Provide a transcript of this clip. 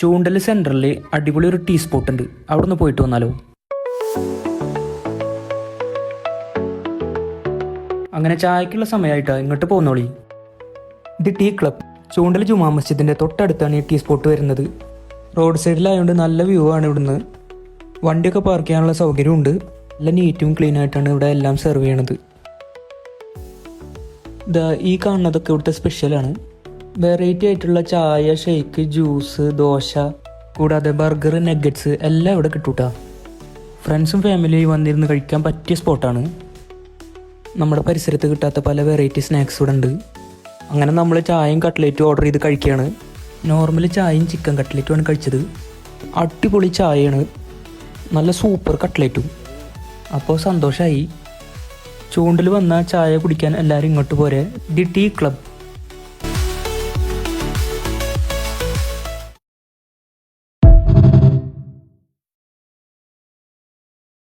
ചൂണ്ടൽ സെന്ററിൽ അടിപൊളി ഒരു ടീ സ്പോട്ട് ഉണ്ട്. അവിടെ നിന്ന് പോയിട്ട് വന്നാലോ? അങ്ങനെ ചായക്കുള്ള സമയമായിട്ടാ ഇങ്ങോട്ട് പോന്നോളി. ഇത് ടീ ക്ലബ് ചൂണ്ടൽ ജുമാ മസ്ജിദിന്റെ തൊട്ടടുത്താണ് ഈ ടീ സ്പോട്ട് വരുന്നത് റോഡ് സൈഡിലായതുകൊണ്ട് നല്ല വ്യൂ ആണ് ഇവിടുന്ന്. വണ്ടിയൊക്കെ പാർക്ക് ചെയ്യാനുള്ള സൗകര്യമുണ്ട് നല്ല നീറ്റും ക്ലീൻ ആയിട്ടാണ് ഇവിടെ എല്ലാം സെർവ് ചെയ്യണത്. ഈ കാണുന്നതൊക്കെ ഇവിടുത്തെ സ്പെഷ്യലാണ് വെറൈറ്റി ആയിട്ടുള്ള ചായ ഷേക്ക് ജ്യൂസ് ദോശ കൂടാതെ ബർഗർ നെഗറ്റ്സ് എല്ലാം ഇവിടെ കിട്ടൂട്ടാ. ഫ്രണ്ട്സും ഫാമിലിയും വന്നിരുന്ന് കഴിക്കാൻ പറ്റിയ സ്പോട്ടാണ് നമ്മുടെ പരിസരത്ത് കിട്ടാത്ത പല വെറൈറ്റി സ്നാക്സ് ഇവിടെ ഉണ്ട്. അങ്ങനെ നമ്മൾ ചായയും കട്ട്ലേറ്റും ഓർഡർ ചെയ്ത് കഴിക്കുകയാണ്. നോർമൽ ചായയും ചിക്കൻ കട്ട്ലേറ്റുമാണ് കഴിച്ചത്. അടിപൊളി ചായയാണ്. നല്ല സൂപ്പർ കട്ട്ലേറ്റും അപ്പോൾ സന്തോഷമായി ചൂണ്ടിൽ വന്ന ചായ കുടിക്കാൻ എല്ലാവരും ഇങ്ങോട്ട് പോരെ. The tea club